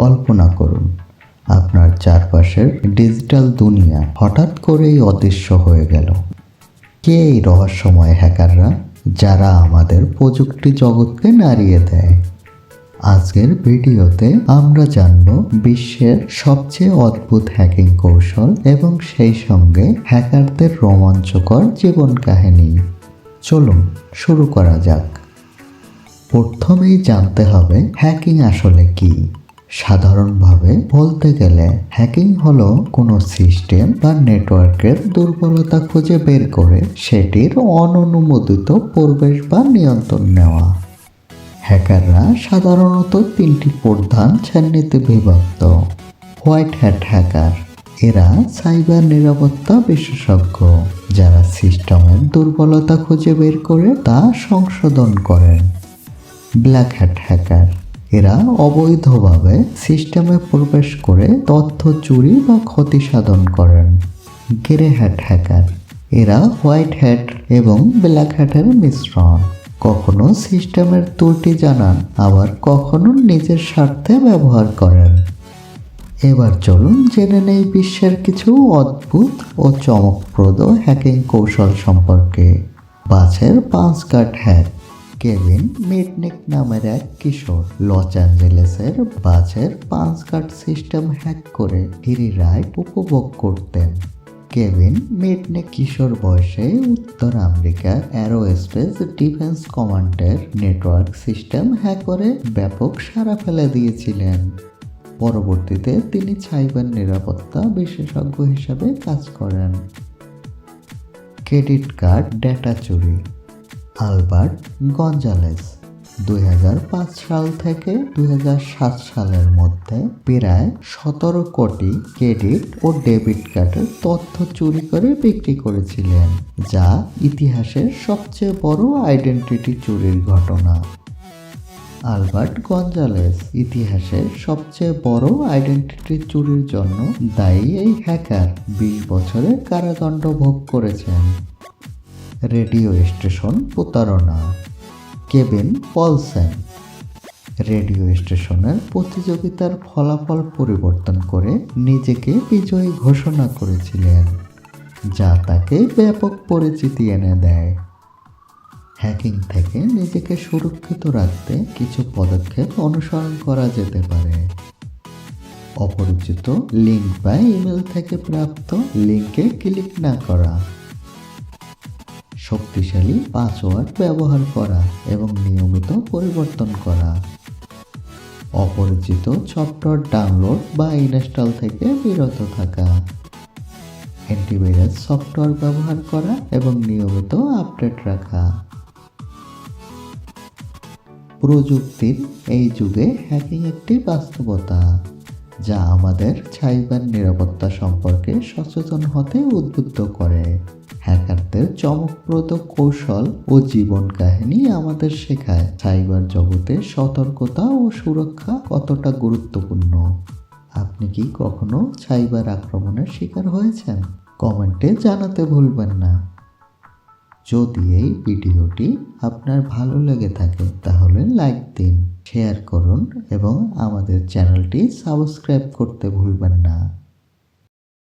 কল্পনা করুন, আপনার চারপাশের ডিজিটাল দুনিয়া হঠাৎ করেই অদৃশ্য হয়ে গেল। কে এই রহস্যময় হ্যাকাররা যারা আমাদের প্রযুক্তি জগৎকে নাড়িয়ে দেয়? আজকের ভিডিওতে আমরা জানব বিশ্বের সবচেয়ে অদ্ভুত হ্যাকিং কৌশল এবং সেই সঙ্গে হ্যাকারদের রোমাঞ্চকর জীবন কাহিনী। চলুন শুরু করা যাক। প্রথমেই জানতে হবে হ্যাকিং আসলে কি। সাধারণভাবে বলতে গেলে হ্যাকিং হলো কোনো সিস্টেম বা নেটওয়ার্কের দুর্বলতা খুঁজে বের করে সেটির অননুমোদিত প্রবেশ বা নিয়ন্ত্রণ নেওয়া। হ্যাকাররা সাধারণত তিনটি প্রধান শ্রেণীতে বিভক্ত। হোয়াইট হ্যাট হ্যাকার এরা সাইবার নিরাপত্তা বিশেষজ্ঞ, যারা সিস্টেমের দুর্বলতা খুঁজে বের করে তা সংশোধন করেন। ব্ল্যাক হ্যাট হ্যাকার এরা অবৈধভাবে সিস্টেমে প্রবেশ করে তথ্য চুরি বা ক্ষতি সাধন করেন। গ্রে হ্যাট হ্যাকার এরা হোয়াইট হ্যাট এবং ব্ল্যাক হ্যাটের মিশ্রণ। কখনো সিস্টেমের ত্রুটি জানান, আবার কখনো নিজের স্বার্থে ব্যবহার করেন। এবার চলুন জেনে নেই বিশ্বের কিছু অদ্ভুত ও চমকপ্রদ হ্যাকিং কৌশল সম্পর্কে। বাছের পাঁচ কাট হ্যাক কেভিন মিডনিক নামের এক কিশোর লস অ্যাঞ্জেলেসের বাসের পাঁচ কাট সিস্টেম হ্যাক করে হিরি রাইড উপভোগ করতেন। কেভিন মিডনিক কিশোর বয়সে উত্তর আমেরিকার অ্যারোস্পেস ডিফেন্স কমান্ডের নেটওয়ার্ক সিস্টেম হ্যাক করে ব্যাপক সাড়া ফেলে দিয়েছিলেন। পরবর্তীতে তিনি সাইবার নিরাপত্তা বিশেষজ্ঞ হিসাবে কাজ করেন। ক্রেডিট কার্ড, ডেটা চুরি। Albert Gonzalez. দুই হাজার পাঁচ সাল থেকে দুই হাজার সাত সালের মধ্যে প্রায় সতেরো কোটি ক্রেডিট ও ডেবিট কার্ডের তথ্য চুরি করে বিক্রি করেছিলেন, যা ইতিহাসের সবচেয়ে বড় আইডেন্টিটি চুরির ঘটনা। আলবার্ট গঞ্জালেস ইতিহাসের সবচেয়ে বড় আইডেন্টিটি চুরির জন্য দায়ী এই হ্যাকার বিশ বছরের কারাদণ্ড ভোগ করেছেন। রেডিও স্টেশন প্রতারণা, কেবিন পলসেন। রেডিও স্টেশনের প্রতিযোগিতার ফলাফল পরিবর্তন করে নিজেকে বিজয়ী ঘোষণা করেছিলেন, যা তাকে ব্যাপক পরিচিতি এনে দেয়। হ্যাকিং থেকে নিজেকে সুরক্ষিত রাখতে কিছু পদক্ষেপ অনুসরণ করা যেতে পারে। অপরিচিত লিঙ্ক বা ইমেল থেকে প্রাপ্ত লিঙ্কে ক্লিক না করা শক্তিশালী পাসওয়ার্ড ব্যবহার করা এবং নিয়মিত পরিবর্তন করা। অপরিচিত সফটওয়্যার ডাউনলোড বা ইনস্টল থেকে বিরত থাকা। অ্যান্টিভাইরাস সফটওয়্যার ব্যবহার করা এবং নিয়মিত আপডেট রাখা। প্রযুক্তির এই যুগে হ্যাকিং একটি বাস্তবতা, যা আমাদের সাইবার নিরাপত্তা সম্পর্কে সচেতন হতে উদ্বুদ্ধ করে। হ্যাকারদের চমকপ্রদ কৌশল ও জীবন কাহিনী আমাদের শেখায়। সাইবার জগতে সতর্কতা ও সুরক্ষা কতটা গুরুত্বপূর্ণ? আপনি কি কখনো সাইবার আক্রমণের শিকার হয়েছেন? কমেন্টে জানাতে ভুলবেন না। যদি এই ভিডিওটি আপনার ভালো লেগে থাকে, তাহলে লাইক দিন, শেয়ার করুন এবং আমাদের চ্যানেলটি সাবস্ক্রাইব করতে ভুলবেন না।